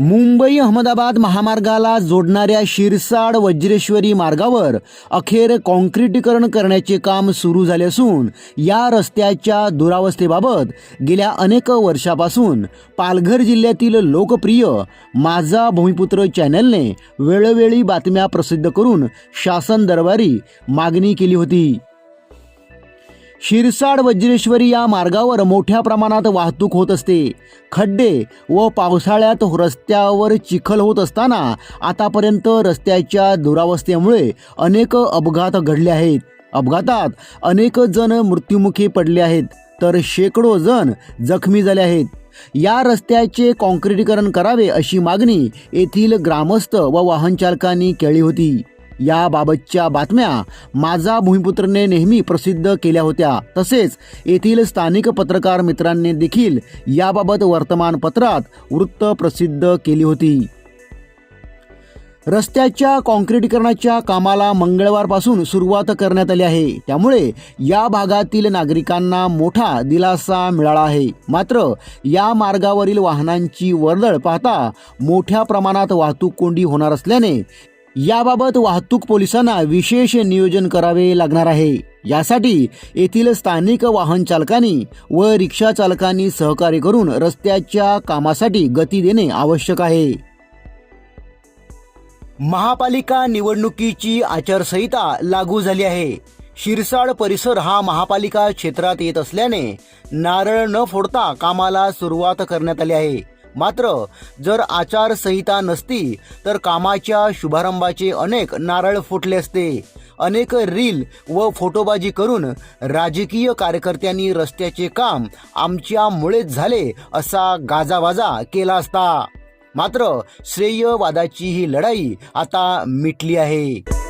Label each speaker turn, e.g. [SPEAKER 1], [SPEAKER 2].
[SPEAKER 1] मुंबई अहमदाबाद महामार्गाला जोडणाऱ्या शिरसाड वज्रेश्वरी मार्गावर अखेर कॉन्क्रिटीकरण करण्याचे काम सुरू झाले असून या रस्त्याच्या दुरावस्थेबाबत गेल्या अनेक वर्षापासून पालघर जिल्ह्यातील लोकप्रिय माझा भूमिपुत्र चॅनलने वेळोवेळी बातम्या प्रसिद्ध करून शासन दरबारी मागणी केली होती. शिरसाड वज्रेश्वरी या मार्गावर मोठ्या प्रमाणात वाहतूक होत असते. खड्डे व पावसाळ्यात रस्त्यावर चिखल होत असताना आतापर्यंत रस्त्याच्या दुरावस्थेमुळे अनेक अपघात घडले आहेत. अपघातात अनेक जण मृत्युमुखी पडले आहेत तर शेकडो जण जखमी झाले आहेत. या रस्त्याचे कॉन्क्रिटीकरण करावे अशी मागणी येथील ग्रामस्थ व वाहन चालकांनी केली होती. याबाबतच्या बातम्या माझा भूमिपुत्रने नेहमी प्रसिद्ध केल्या होत्या. तसेच येथील स्थानिक पत्रकार मित्रांनी देखील याबाबत वर्तमानपत्रात वृत्त प्रसिद्ध केली होती. रस्त्याच्या काँक्रीटीकरणाच्या कामाला मंगळवारपासून सुरुवात करण्यात आली आहे. त्यामुळे या भागातील नागरिकांना मोठा दिलासा मिळाला आहे. मात्र या मार्गावरील वाहनांची वर्दळ पाहता मोठ्या प्रमाणात वाहतूक कोंडी होणार असल्याने याबाबत वाहतूक पोलिसांना विशेष नियोजन करावे लागणार आहे. यासाठी येथील स्थानिक वाहन चालकांनी व रिक्षा चालकांनी सहकार्य करून रस्त्याच्या कामासाठी गती देणे आवश्यक आहे. महापालिका निवडणुकीची आचारसंहिता लागू झाली आहे. शिरसाड परिसर हा महापालिका क्षेत्रात येत असल्याने नारळ न फोडता कामाला सुरुवात करण्यात आली आहे. मात्र जर आचारसंहिता नसती तर कामाच्या शुभारंभाचे अनेक नारळ फुटले असते. अनेक रील व फोटोबाजी करून राजकीय कार्यकर्त्यांनी रस्त्याचे काम आमच्यामुळेच झाले असा गाजावाजा केला असता. मात्र श्रेयवादाची ही लढाई आता मिटली आहे.